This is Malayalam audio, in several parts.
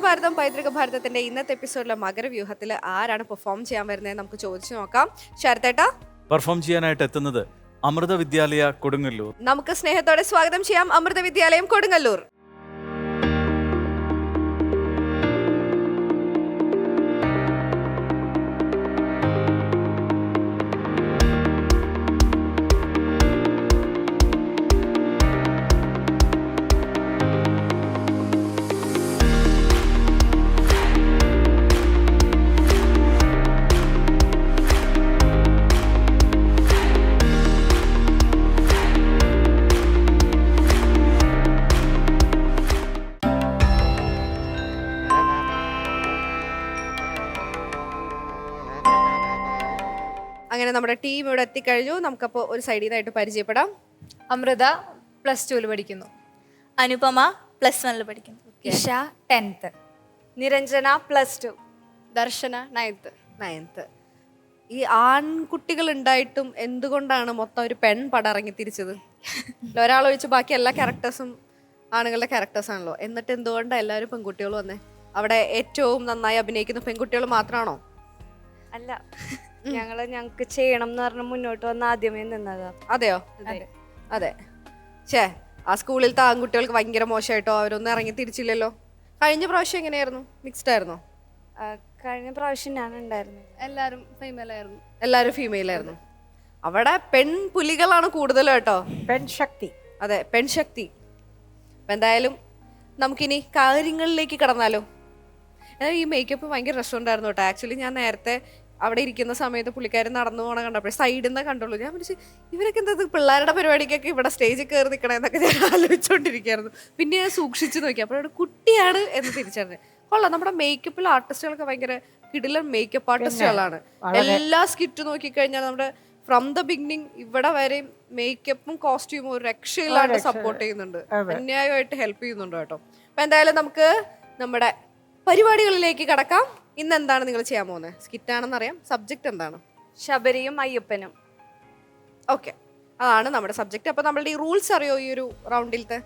ഭാരതം പൈതൃക ഭാരതത്തിന്റെ ഇന്നത്തെ എപ്പിസോഡിലെ മകരവ്യൂഹത്തിൽ ആരാണ് പെർഫോം ചെയ്യാൻ വരുന്നത് നമുക്ക് ചോദിച്ചു നോക്കാം. ശരത്തേട്ടാ? പെർഫോം ചെയ്യാനായിട്ട് എത്തുന്നത് അമൃത വിദ്യാലയ കൊടുങ്ങല്ലൂർ. നമുക്ക് സ്നേഹത്തോടെ സ്വാഗതം ചെയ്യാം. അമൃത വിദ്യാലയം കൊടുങ്ങല്ലൂർ. നമ്മുടെ ടീം ഇവിടെ എത്തിക്കഴിഞ്ഞു. നമുക്കപ്പോൾ ഒരു സൈഡിൽ നിന്നായിട്ട് പരിചയപ്പെടാം. അമൃത പ്ലസ് ടുവിൽ പഠിക്കുന്നു. അനുപമ പ്ലസ് വണ്ണിൽ പഠിക്കുന്നു. Isha tenth Niranjana plus two Darshana ninth ninth ഈ ആൺകുട്ടികൾ ഉണ്ടായിട്ടും എന്തുകൊണ്ടാണ് മൊത്തം ഒരു പെൺ പടം ഇറങ്ങി തിരിച്ചത്? ഒരാൾ ഒഴിച്ച് ബാക്കി എല്ലാ ക്യാരക്ടേഴ്സും ആണുങ്ങളുടെ ക്യാരക്ടേഴ്സ് ആണല്ലോ. എന്നിട്ട് എന്തുകൊണ്ടാണ് എല്ലാവരും പെൺകുട്ടികൾ വന്നേ? അവിടെ ഏറ്റവും നന്നായി അഭിനയിക്കുന്ന പെൺകുട്ടികൾ മാത്രമാണോ? അല്ല. ഞങ്ങൾ ഞങ്ങക്ക് ചെയ്യണം എന്ന് പറഞ്ഞ് മുന്നോട്ട് വന്ന് ആദ്യമേ നിന്നതാ. അതെയോ? അതെ. ഛേ ആ സ്കൂളിലത്തെ ആൺകുട്ടികൾക്ക് ഭയങ്കര മോശമായിട്ടോ അവരൊന്നും ഇറങ്ങി തിരിച്ചില്ലല്ലോ? കഴിഞ്ഞ പ്രാവശ്യം എങ്ങനെയായിരുന്നു? മിക്സ്ഡ് ആയിരുന്നു? ആ, കഴിഞ്ഞ പ്രാവശ്യം ഞാൻ ഉണ്ടായിരുന്നു. എല്ലാരും ഫീമെയിൽ ആയിരുന്നു. എല്ലാവരും ഫീമെയിൽ ആയിരുന്നു. അവിടെ പെൺ പുലികളാണ് കൂടുതൽ കേട്ടോ? പെൺശക്തി അതെ പെൺശക്തി അപ്പം എന്തായാലും നമുക്കിനി കാര്യങ്ങളിലേക്ക് കടന്നാലോ? എന്നാൽ ഈ മേക്കപ്പ് ഭയങ്കര രസമുണ്ടായിരുന്നു കേട്ടോ. ആക്ച്വലി ഞാൻ നേരത്തെ അവിടെ ഇരിക്കുന്ന സമയത്ത് പുള്ളിക്കാരൻ നടന്നു പോകണ കണ്ടപ്പോൾ സൈഡിൽ നിന്ന് കണ്ടുള്ളൂ. ഞാൻ വിളിച്ച് ഇവരൊക്കെ എന്താ പിള്ളേരുടെ പരിപാടിക്കൊക്കെ ഇവിടെ സ്റ്റേജിൽ കയറി നിൽക്കണമെന്നൊക്കെ ഞാൻ ആലോചിച്ചുകൊണ്ടിരിക്കുകയായിരുന്നു പിന്നെ ഞാൻ സൂക്ഷിച്ചു നോക്കി. അപ്പോൾ അവിടെ കുട്ടിയാണ് എന്ന് തിരിച്ചറിഞ്ഞത് കൊള്ളാം. നമ്മുടെ മേക്കപ്പിൽ ആർട്ടിസ്റ്റുകളൊക്കെ ഭയങ്കര കിടിലൻ മേക്കപ്പ് ആർട്ടിസ്റ്റുകളാണ് എല്ലാ സ്കിറ്റ് നോക്കിക്കഴിഞ്ഞാൽ നമ്മുടെ ഫ്രം ദ ബിഗിനിങ് ഇവിടെ വരെയും മേക്കപ്പും കോസ്റ്റ്യൂമും ഒരു രക്ഷയില്ലാണ്ട് സപ്പോർട്ട് ചെയ്യുന്നുണ്ട്. അന്യായമായിട്ട് ഹെൽപ്പ് ചെയ്യുന്നുണ്ട് കേട്ടോ. അപ്പൊ എന്തായാലും നമുക്ക് നമ്മുടെ പരിപാടികളിലേക്ക് കടക്കാം. ഇന്ന് എന്താണ് നിങ്ങൾ ചെയ്യാൻ പോകുന്നത്? സ്കിറ്റ് ആണെന്ന് അറിയാം സബ്ജക്ട് എന്താണ്? ശബരിയും അയ്യപ്പനും. ഓക്കെ. അതാണ് നമ്മുടെ സബ്ജക്ട്. അപ്പൊ നമ്മളുടെ ഈ റൂൾസ് അറിയോ ഈ ഒരു റൗണ്ടിലത്തെ?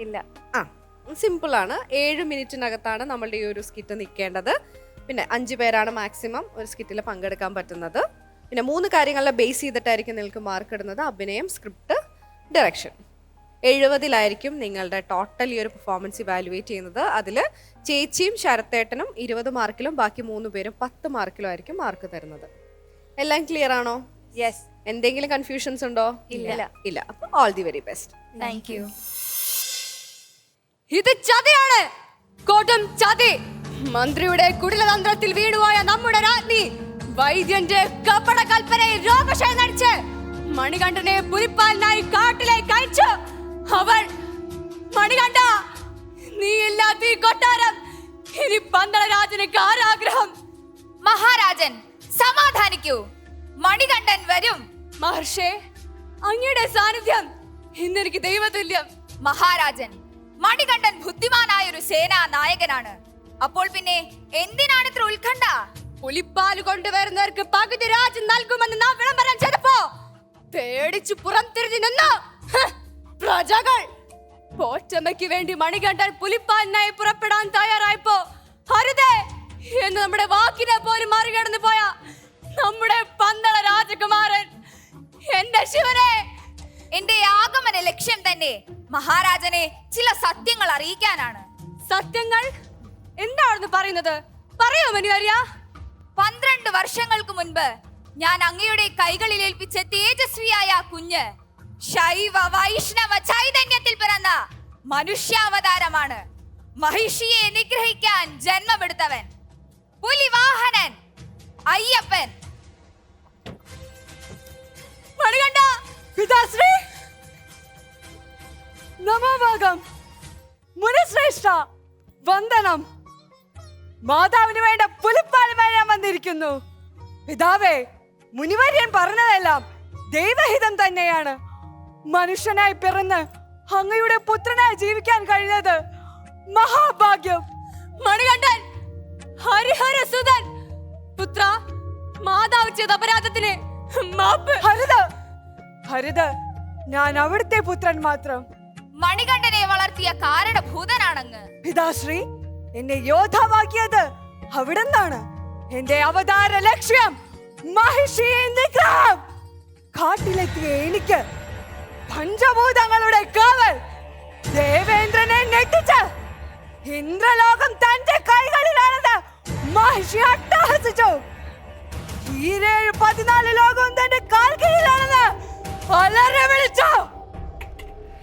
ഇല്ല. ആ സിമ്പിൾ ആണ് ഏഴ് മിനിറ്റിനകത്താണ് നമ്മളുടെ ഈ ഒരു സ്കിറ്റ് നിൽക്കേണ്ടത്. പിന്നെ അഞ്ച് പേരാണ് മാക്സിമം ഒരു സ്കിറ്റിൽ പങ്കെടുക്കാൻ പറ്റുന്നത്. പിന്നെ മൂന്ന് കാര്യങ്ങളെ ബേസ് ചെയ്തിട്ടായിരിക്കും നിങ്ങൾക്ക് മാർക്ക് ഇടുന്നത്. അഭിനയം സ്ക്രിപ്റ്റ് ഡയറക്ഷൻ. എഴുപതിലായിരിക്കും നിങ്ങളുടെ ടോട്ടൽ ഈ ഒരു പെർഫോമൻസ് ഇവാലുവേറ്റ് ചെയ്യുന്നത്. അതിൽ ചേച്ചിയും ശരത്തേട്ടനും ഇരുപത് മാർക്കിലും ബാക്കി മൂന്ന് പേരും പത്ത് മാർക്കിലും ആയിരിക്കും മാർക്ക് തരുന്നത്. എല്ലാം ക്ലിയർ ആണോ? യെസ് എന്തെങ്കിലും കൺഫ്യൂഷൻസ് ഉണ്ടോ? ഇല്ല. ഇല്ല. അപ്പോൾ all the very best thank you ഇത് ചതിയാണ്. കോട്ടം ചതി. മന്ത്രിയുടെ കുടിലതന്ത്രത്തിൽ വീണുപോയ നമ്മുടെ രാജ്ഞി വൈദ്യന്റെ കപട കൽപ്പനയിൽ രോഗശയം നടിച്ച് മണികണ്ഠനെ പുലിപ്പാലിനായി കാട്ടിലേക്ക് അയച്ചു. അവൾ മണികണ്ട നീ ഇല്ലാത്ത ഈ കൊട്ടാരം. ഇനി പന്തളരാജന് കാരാഗ്രഹം. മഹാരാജൻ സമാധാനിക്കൂ. മണികണ്ഠൻ വരും. മഹർഷേ അങ്ങയുടെ സാന്നിധ്യം. ഇന്നെനിക്ക് ദൈവതുല്യം. മഹാരാജൻ മണികണ്ഠൻ ബുദ്ധിമാനായ ഒരു സേനാ നായകനാണ് അപ്പോൾ പിന്നെ എന്തിനാണ് ഇത്ര ഉത്കണ്ഠ? പുലിപ്പാൽ കൊണ്ടുവരുന്നവർക്ക് പകുതി രാജ്യം നൽകുമെന്ന് നാം വിളംബരം ചെയ്തപ്പോ പേടിച്ചു പുറം തിരിഞ്ഞു നിന്നു പ്രജകൾ പോറ്റമ്മയ്ക്ക് വേണ്ടി മണികണ്ഠൻ പുലിപ്പാലിനായി പുറപ്പെടാൻ തയ്യാറായപ്പോ ഹരിതേ എന്ന് നമ്മുടെ വാക്കിനെ പോലും മറികടന്നു പോയ നമ്മുടെ പന്തള രാജകുമാരൻ എന്റെ ശിവനെ. എന്റെ ആഗമന ലക്ഷ്യം തന്നെ മഹാരാജനെ ചില സത്യങ്ങൾ അറിയിക്കാനാണ്. സത്യങ്ങൾ? എന്താണെന്ന് പറയുന്നത്? പറയോ മനുവാര്യ? പന്ത്രണ്ട് വർഷങ്ങൾക്ക് മുൻപ് ഞാൻ അങ്ങയുടെ കൈകളിൽ ഏൽപ്പിച്ച തേജസ്വിയായ കുഞ്ഞ് ശൈവ വൈഷ്ണവ ചൈതന്യത്തിൽ പിറന്ന മനുഷ്യാവതാരമാണ്. മഹിഷിയെ നിഗ്രഹിക്കാൻ ജന്മമെടുത്തവൻ പുലിവാഹനൻ അയ്യപ്പൻ. മണികണ്ഠ പിതാശ്രീ. നമോഭാഗം. മുനിശ്രേഷ്ഠ വന്ദനം. മാതാവിന് വേണ്ട പുലിപ്പാലുമായി ഞാൻ വന്നിരിക്കുന്നു. പിതാവേ മുനിവര്യൻ പറഞ്ഞതെല്ലാം ദൈവഹിതം തന്നെയാണ്. മനുഷ്യനായി പിറന്ന് അങ്ങയുടെ പുത്രനായി ജീവിക്കാൻ കഴിഞ്ഞത് മഹാഭാഗ്യം. മണികണ്ഠൻ ഹരിഹര ഹരിഹരസുതൻ പുത്ര മാതാവ് ചെയ്ത അപരാധത്തിന് മാപ്പ്. ഹരിത ഹരിത ഞാൻ അവിടുത്തെ പുത്രൻ മാത്രം. മണികണ്ഠനെ വളർത്തിയ കാരണഭൂതനാണങ്ങ് പിതാശ്രീ എന്നെ യോദ്ധാവാക്കിയത് അവിടെന്നാണ്. എന്റെ അവതാര ലക്ഷ്യം മഹിഷിയെ നിഗ്രഹം. കാട്ടിലെത്തിയ എനിക്ക് പഞ്ചഭൂതങ്ങളുടെ കാവൽ. ദേവേന്ദ്രനെ ഞെട്ടിച്ച്. ഇന്ദ്രലോകം തന്റെ കൈകളിലാണെന്ന് മഹർഷി അട്ടഹസിച്ചു. ഈരേഴ് പതിനാല് ലോകവും തന്റെ കാൽ വളരെ വിളിച്ചു.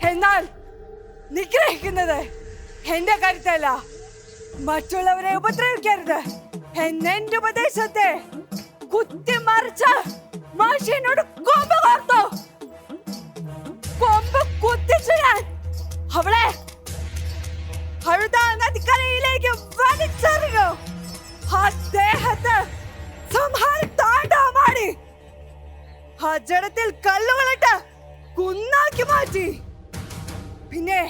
എന്നാൽ നിഗ്രഹിക്കുന്നത് എന്റെ കരുത്തല്ല. മറ്റുള്ളവരെ ഉപദ്രവിക്കരുത്. എന്നെന്റെ ഉപദേശത്തെ കുത്തിമറിച്ച് മാഷിനോട് കോപ്പ് കോർത്തു കൊമ്പ് കുത്തിച്ചു ഞാൻ അവളെ അഴുത നദിക്കരയിലേക്ക് വലിച്ചെറിഞ്ഞു. അദ്ദേഹത്തെ സംഹാരി താണ്ഡവമാടി. ആ ജഡത്തിൽ കല്ലുകളിട്ട് കുന്നാക്കി മാറ്റി. പിന്നെ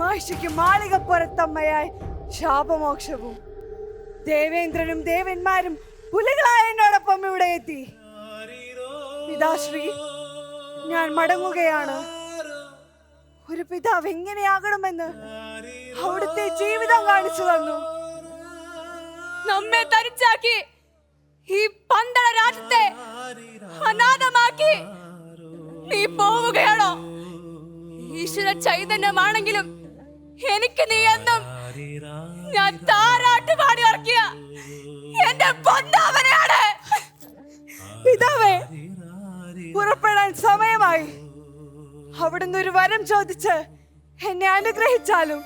മഹിഷിക്ക് മാളികപ്പുറത്തമ്മയായി ശാപമോക്ഷവും. ദേവേന്ദ്രനും ദേവന്മാരും പുലികളായ എന്നോടൊപ്പം ഇവിടെ എത്തി. പിതാശ്രീ ഞാൻ മടങ്ങുകയാണ്. ഒരു പിതാവ് എങ്ങനെയാകണമെന്ന് അവിടുത്തെ ജീവിതം കാണിച്ചു തന്നു. നമ്മെ തരിച്ചാക്കി ഈ പന്തള രാജ്യത്തെ അനാഥമാക്കി നീ പോവുകയാണോ? ഈശ്വര ചൈതന്യമാണെങ്കിലും എനിക്ക് നീ എന്നും ഞാൻ താരാട്ട് പാടി ഇറക്കിയ എന്റെ പൊന്നാവനെയാണ്. പിതാവേ പുറപ്പെടാൻ സമയമായി. അവിടുന്ന് ഒരു വരം ചോദിച്ച് എന്നെ അനുഗ്രഹിച്ചാലും.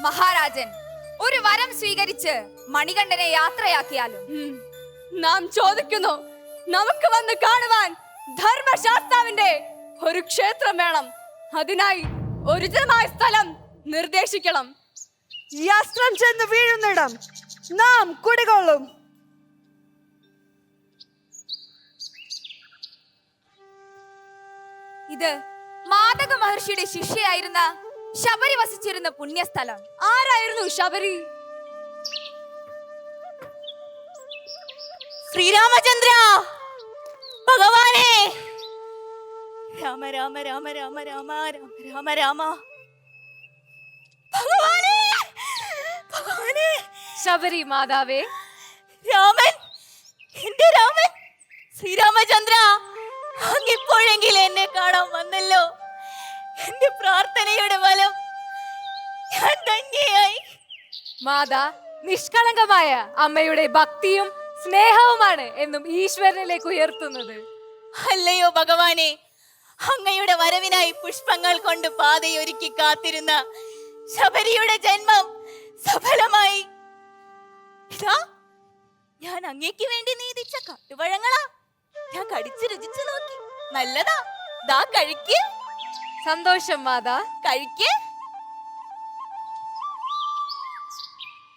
മഹാരാജൻ ഒരു വരം സ്വീകരിച്ച് മണികണ്ഠനെ യാത്രയാക്കിയാലും. നാം ചോദിക്കുന്നു നമുക്ക് വന്ന് കാണുവാൻ ധർമ്മശാസ്താവിന്റെ ഒരു ക്ഷേത്രം വേണം. അതിനായി ഒരുചിതമായ സ്ഥലം നിർദ്ദേശിക്കണം. ഈ അസ്ത്രം ചെന്ന് വീഴുന്നിടം നാം കുടികൊള്ളും. ഇത് മാതക മഹർഷിയുടെ ശിഷ്യയായിരുന്ന ശബരി വസിച്ചിരുന്ന പുണ്യസ്ഥലം. ആരായിരുന്നു ശബരി? ശ്രീരാമചന്ദ്ര ഭഗവാനെ! രാമ രാമ രാമ രാമ രാമ രാമ രാമ. രാമ ഭഗവാനെ! ഭഗവാനെ! ശബരി മാതാവേ. രാമൻ എന്റെ രാമൻ ശ്രീരാമചന്ദ്ര. അങ്ങിപ്പോഴെങ്കിൽ എന്നെ കാണാൻ വന്നല്ലോ. എന്റെ പ്രാർത്ഥനയുടെ ഫലം ഞാൻ ധന്യയായി മാതാ നിഷ്കളങ്കമായ അമ്മയുടെ ഭക്തിയും സ്നേഹവുമാണ് എന്നും ഈശ്വരനിലേക്ക് ഉയർത്തുന്നത്. അല്ലയോ ഭഗവാനെ അങ്ങയുടെ വരവിനായി പുഷ്പങ്ങൾ കൊണ്ട് പാതയൊരുക്കി കാത്തിരുന്ന ശബരിയുടെ ജന്മം സഫലമായി. ഇതാ ഞാൻ അങ്ങേക്ക് വേണ്ടി നീതിച്ച കാട്ടുപഴങ്ങളാ ഞാൻ കടിച്ചു രുചിച്ചു നോക്കി. നല്ലതാ. ദാ കഴിക്ക്. സന്തോഷം മാതാ. കഴിക്ക്.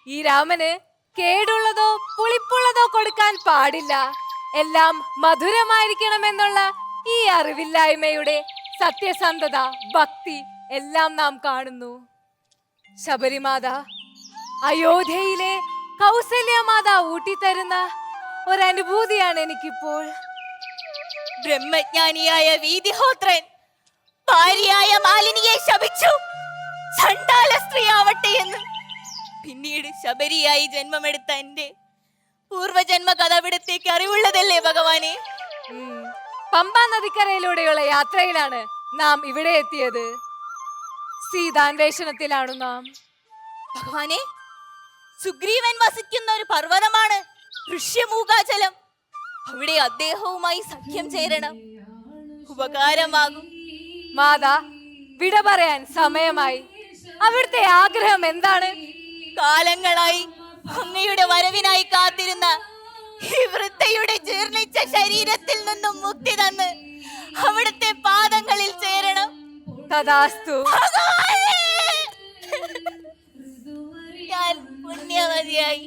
ഈ രാമന് കേടുള്ളതോ പുളിപ്പുള്ളതോ കൊടുക്കാൻ പാടില്ല. എല്ലാം മധുരമായിരിക്കണമെന്നുള്ള ഈ അറിവില്ലായ്മയുടെ സത്യസന്ധത ഭക്തി എല്ലാം നാം കാണുന്നു. ശബരിമാത അയോധ്യയിലെ കൗസല്യമാത ഊട്ടിത്തരുന്ന ഒരനുഭൂതിയാണ് എനിക്കിപ്പോൾ. ബ്രഹ്മജ്ഞാനിയായ വീതിഹോത്രൻ ഭാര്യയായ മാലിനിയെ ശപിച്ചു. ചണ്ടാല സ്ത്രീയാവട്ടെ എന്ന്. പിന്നീട് ശബരിയായി ജന്മമെടുത്ത എന്റെ പൂർവജന്മ കഥ അവിടത്തേക്ക് അറിവുള്ളതല്ലേ ഭഗവാനെ. പമ്പാ നദിക്കരയിലൂടെയുള്ള യാത്രയിലാണ് നാം ഇവിടെ എത്തിയത്. സീതാന്വേഷണത്തിലാണ് നാം. ഭഗവാനെ സുഗ്രീവൻ വസിക്കുന്ന ഒരു പർവതമാണ് ഋഷ്യമൂകാചലം അവിടെ അദ്ദേഹവുമായി സഖ്യം ചേരണം. ഉപകാരമാകും. മാതാ വിട പറയാൻ സമയമായി. അവിടുത്തെ ആഗ്രഹം എന്താണ്? കാലങ്ങളായി അങ്ങയുടെ വരവിനായി കാത്തിരുന്ന ഈ വൃദ്ധയുടെ ജീർണിച്ച ശരീരത്തിൽ നിന്നും മുക്തി തന്ന് അവിടുത്തെ പാദങ്ങളിൽ ചേരണം. തഥാസ്തു! ഞാൻ പുണ്യവതിയായി.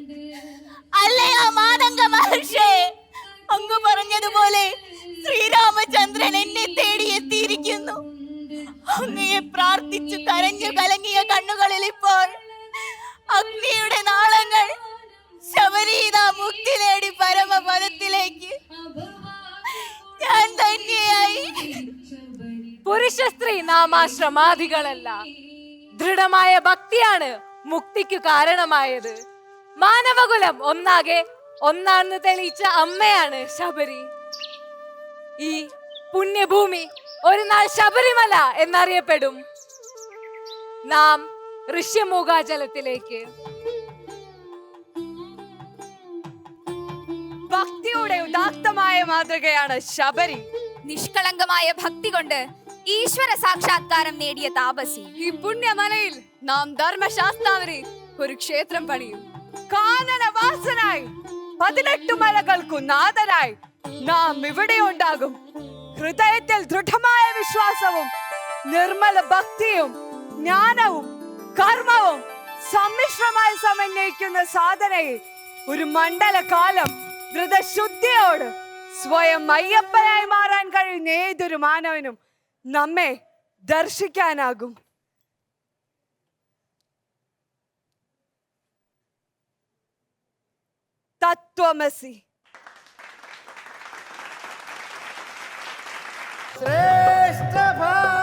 അല്ലയോ മാതംഗ മഹർഷേ? അങ്ങ് പറഞ്ഞതുപോലെ ശ്രീരാമചന്ദ്രൻ എന്നെ തേടി എത്തിയിരിക്കുന്നു. അങ്ങയെ പ്രാർത്ഥിച്ചു കരഞ്ഞു കലങ്ങിയ കണ്ണുകളിൽ ഇപ്പോൾ അഗ്നിയുടെ നാളങ്ങൾ ശബരീത മുക്തി നേടി പരമപദത്തിലേക്ക്. ഞാൻ ധന്യയായി പുരുഷ സ്ത്രീ നാമാശ്രമാധികളല്ല ദൃഢമായ ഭക്തിയാണ് മുക്തിക്കു കാരണമായത്. മാനവകുലം ഒന്നാകെ ഒന്നാണെന്ന് തെളിയിച്ച അമ്മയാണ് ശബരി. ഈ പുണ്യഭൂമി ഒരു നാൾ ശബരിമല എന്നറിയപ്പെടും. നാം ഋഷ്യമൂകാചലത്തിലേക്ക്. ഭക്തിയുടെ ഉദാത്തമായ മാതൃകയാണ് ശബരി. നിഷ്കളങ്കമായ ഭക്തി കൊണ്ട് ഈശ്വര സാക്ഷാത്കാരം നേടിയ താപസി. ഈ പുണ്യമലയിൽ നാം ധർമ്മശാസ്താവിന് ഒരു ക്ഷേത്രം പണിയും. കാനനവാസനായി. പതിനെട്ട് മലകൾക്കു നാഥനായി നാം ഇവിടെ ഉണ്ടാകും. ഹൃദയത്തിൽ ദൃഢമായ വിശ്വാസവും നിർമ്മല ഭക്തിയും ജ്ഞാനവും കർമ്മവും സമ്മിശ്രമായി സമന്വയിക്കുന്ന സാധനയിൽ ഒരു മണ്ഡലകാലം ധൃതശുദ്ധിയോട് സ്വയം അയ്യപ്പനായി മാറാൻ കഴിയുന്ന ഏതൊരു മാനവനും നമ്മെ ദർശിക്കാനാകും. तत्वमसि श्रेष्ठ भा